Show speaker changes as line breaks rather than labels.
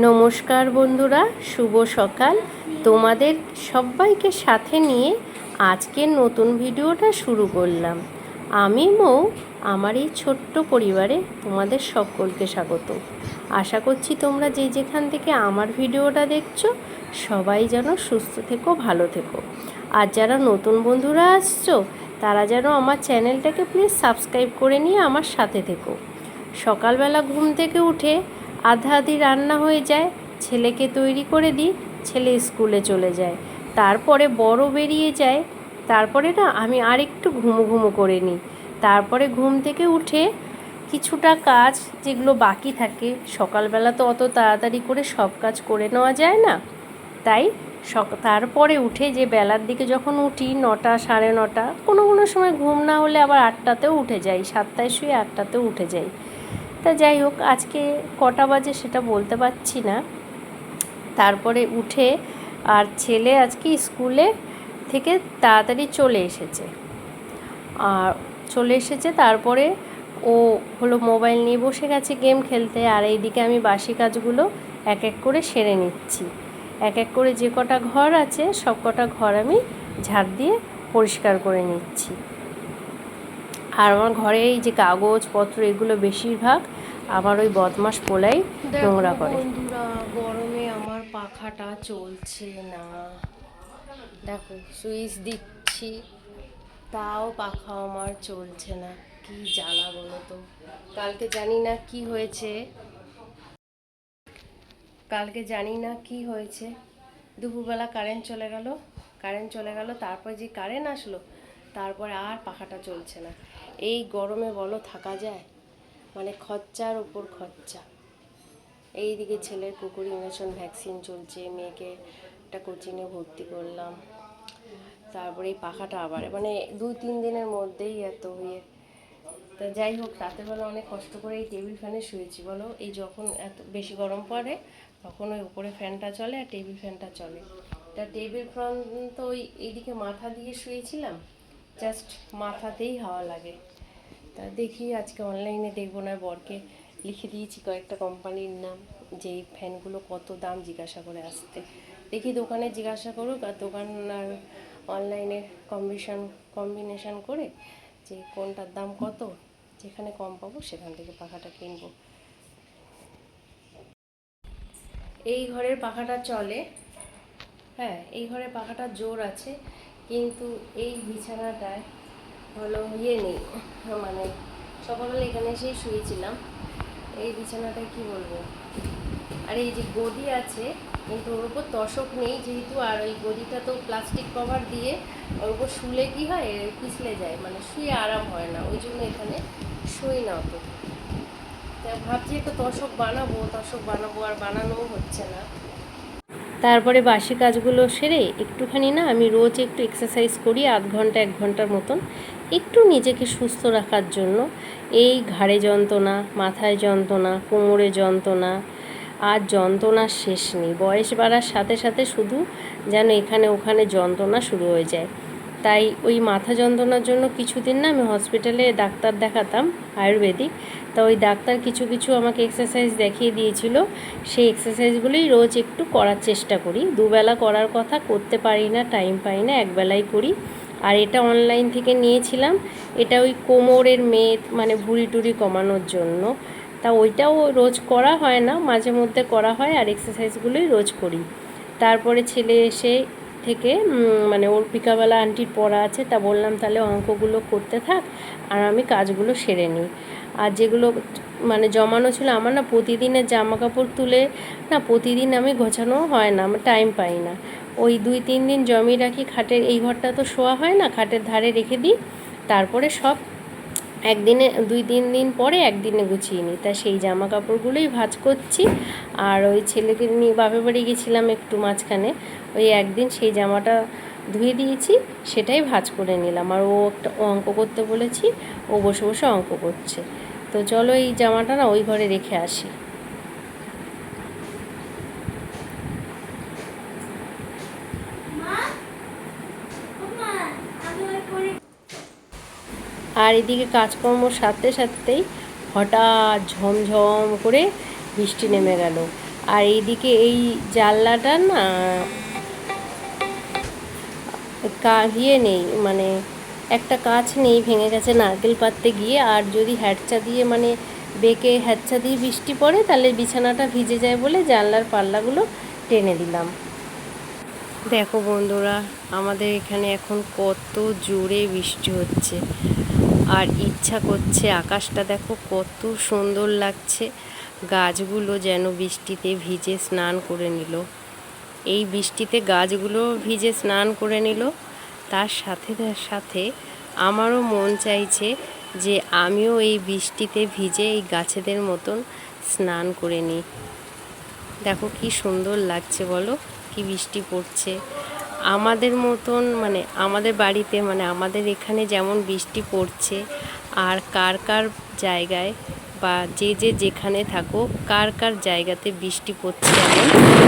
নমস্কার বন্ধুরা, শুভ সকাল। তোমাদের সবাইকে সাথে নিয়ে আজকের নতুন ভিডিওটা শুরু করলাম। আমি মৌ, আমার এই ছোট্ট পরিবারে তোমাদের সকলকে স্বাগত। আশা করছি তোমরা যে যেখান থেকে আমার ভিডিওটা দেখছ, সবাই যেন সুস্থ থেকো, ভালো থেকো। আর যারা নতুন বন্ধুরা আসছো, তারা যেন আমার চ্যানেলটাকে প্লিজ সাবস্ক্রাইব করে নিয়ে আমার সাথে থেকো। সকালবেলা ঘুম থেকে উঠে আধা আধি রান্না হয়ে যায়, ছেলেকে তৈরি করে দিই, ছেলে স্কুলে চলে যায়। তারপরে বড় বেরিয়ে যায়, তারপরে না আমি আরেকটু ঘুমো ঘুমো করে নিই। তারপরে ঘুম থেকে উঠে কিছুটা কাজ যেগুলো বাকি থাকে, সকালবেলা তো অত তাড়াতাড়ি করে সব কাজ করে নেওয়া যায় না, তাই তারপরে উঠে যে বেলার দিকে যখন উঠি নটা সাড়ে নটা, কোনো কোনো সময় ঘুম না হলে আবার আটটাতেও উঠে যাই, সাতটায় শুয়ে আটটাতেও উঠে যাই। তা যাই হোক, আজকে কটা বাজে সেটা বলতে পারছি না। তারপরে উঠে আর ছেলে আজকে স্কুলে থেকে তাড়াতাড়ি চলে এসেছে। আর চলে এসেছে তারপরে ও হলো মোবাইল নিয়ে বসে গেছে গেম খেলতে, আর এইদিকে আমি বাসি কাজগুলো এক এক করে সেরে নিচ্ছি। এক এক করে যে কটা ঘর আছে, সব কটা ঘর আমি ঝাড় দিয়ে পরিষ্কার করে নিচ্ছি। আর আমার ঘরে এই যে কাগজপত্র এগুলো বেশিরভাগ আমার ওই বদমাস পোলাই নোংরা করে। গরমে আমার পাখাটা চলছে না। দেখো সুইচ দিচ্ছি তাও পাখা আমার চলছে না। কি জ্বালা বলো তো? কালকে জানি না কি হয়েছে। কালকে জানি না কি হয়েছে। দুপুরবেলা কারেন্ট চলে গেল কারেন্ট চলে গেল তারপর যে কারেন্ট আসলো তারপরে আর পাখাটা চলছে না। এই গরমে বলো থাকা যায়? মানে খরচার উপর খরচা। এইদিকে ছেলের কুকুর ইঞ্জেকশন ভ্যাকসিন চলছে, মেয়েকে একটা কোচিংয়ে ভর্তি করলাম। তারপরে এই পাখাটা আবার মানে দুই তিন দিনের মধ্যেই এত ইয়ে। তা যাই হোক, রাতেরবেলা অনেক কষ্ট করে এই টেবিল ফ্যানে শুয়েছি, বলো? এই যখন এত বেশি গরম পড়ে, তখন ওই উপরে ফ্যানটা চলে আর টেবিল ফ্যানটা চলে। তা টেবিল ফ্যান তো ওই এইদিকে মাথা দিয়ে শুয়েছিলাম জাস্ট মাথাতেই হাওয়া লাগে। তা দেখি আজকে অনলাইনে দেখব না বরকে। লিখে দিয়েছি কয়েকটা কোম্পানির নাম যে এই ফ্যানগুলো কত দাম জিজ্ঞাসা করে আসতে। দেখি দোকানে জিজ্ঞাসা করুক আর দোকান আর অনলাইনে কম্বিশন কম্বিনেশন করে যে কোনটার দাম কত, যেখানে কম পাবো সেখান থেকে পাখাটা কিনবো। এই ঘরের পাখাটা চলে। হ্যাঁ এই ঘরের পাখাটা জোর আছে। কিন্তু এই বিছানাটায় হলো ইয়ে নেই মানে সকালবেলা এখানে এসেই শুয়েছিলাম। এই বিছানাটায় কি বলব? আর এই যে গদি আছে, কিন্তু ওর উপর তশক নেই যেহেতু, আর ওই গদিটা তো প্লাস্টিক কভার দিয়ে ওর উপর শুলে কি হয়? পিছলে যায় মানে শুয়ে আরাম হয় না, ওই জন্য এখানে শুই না অত। ভাবছি একটা তশক বানাবো তশক বানাবো আর বানানোও হচ্ছে না। তারপরে বাসি কাজগুলো সেরে একটুখানি না আমি রোজ একটু এক্সারসাইজ করি, আধ ঘণ্টা, এক ঘণ্টার মতন। একটু নিজেকে সুস্থ রাখার জন্য। এই ঘাড়ে যন্ত্রণা, মাথায় যন্ত্রণা, কোমরে যন্ত্রণা, আর যন্ত্রণার শেষ নেই। বয়স বাড়ার সাথে সাথে শুধু যেন এখানে ওখানে যন্ত্রণা শুরু হয়ে যায়। তাই ওই মাথা যন্ত্রণার জন্য কিছুদিন না আমি হসপিটালে ডাক্তার দেখাতাম, আয়ুর্বেদিক। তা ওই ডাক্তার কিছু কিছু আমাকে এক্সারসাইজ দেখিয়ে দিয়েছিল। সেই এক্সারসাইজগুলোই রোজ একটু করার চেষ্টা করি। দুবেলা করার কথা, করতে পারি না টাইম পাই না, একবেলাই করি। আর এটা অনলাইন থেকে নিয়েছিলাম। এটা ওই কোমরের মেদ মানে ভুড়ি টুড়ি কমানোর জন্য। তা ওইটাও রোজ করা হয় না, মাঝে মধ্যে করা হয় আর এক্সারসাইজগুলোই রোজ করি। তারপরে ছেলে এসে থেকে মানে ওর পিকাবেলা আন্টির পড়া আছে, তা বললাম তাহলে অঙ্কগুলো করতে থাক, আর আমি কাজগুলো সেরে নিই। আর যেগুলো মানে জমানো ছিল, আমার না প্রতিদিনের জামা কাপড় তুলে, না প্রতিদিন আমি গোছানো হয় না, আমার টাইম পাই না। ওই দুই, তিন দিন জমিয়ে রাখি, খাটের এই ঘরটা তো শোয়া হয় না, খাটের ধারে রেখে দিই, তারপরে সব একদিনে, দুই, তিন দিন পরে একদিনে গুছিয়ে নিই। তা সেই জামা কাপড়গুলোই ভাজ করছি। আর ওই ছেলেকে নিয়ে বাপে বাড়ি গেছিলাম একটু মাঝখানে। ওই একদিন সেই জামাটা ধুয়ে দিয়েছি, সেটাই ভাজ করে নিলাম। আর ও একটা অঙ্ক করতে বলেছি, ও বসে বসে অঙ্ক করছে। তো চলো এই জামাটা না ওই ঘরে রেখে আসি। আর এদিকে কাজকর্ম সারতে সারতেই হঠাৎ ঝমঝম করে বৃষ্টি নেমে গেল। আর এইদিকে এই জানলাটা না, কা- ইয়ে নেই মানে একটা কাজ নেই, ভেঙে গেছে নারকেল পাততে গিয়ে। আর যদি হ্যাটচা দিয়ে মানে বেঁকে হ্যাটচা দিয়ে বৃষ্টি পড়ে, তাহলে বিছানাটা ভিজে যায় বলে জানলার পাল্লাগুলো টেনে দিলাম। দেখো বন্ধুরা, আমাদের এখানে এখন কত জোরে বৃষ্টি হচ্ছে। আর ইচ্ছা করছে আকাশটা দেখো কত সুন্দর লাগছে। গাছগুলো যেন বৃষ্টিতে ভিজে স্নান করে নিল। এই বৃষ্টিতে গাছগুলো ভিজে স্নান করে নিল। তার সাথে সাথে আমারও মন চাইছে যে আমিও এই বৃষ্টিতে ভিজে এই গাছেদের মতন স্নান করে নিই। দেখো কি সুন্দর লাগছে বলো? কি বৃষ্টি পড়ছে। আমাদের মতন মানে আমাদের বাড়িতে মানে আমাদের এখানে যেমন বৃষ্টি পড়ছে, আর কার কার জায়গায় বা যে যে যেখানে থাকো কার কার জায়গাতে বৃষ্টি পড়ছে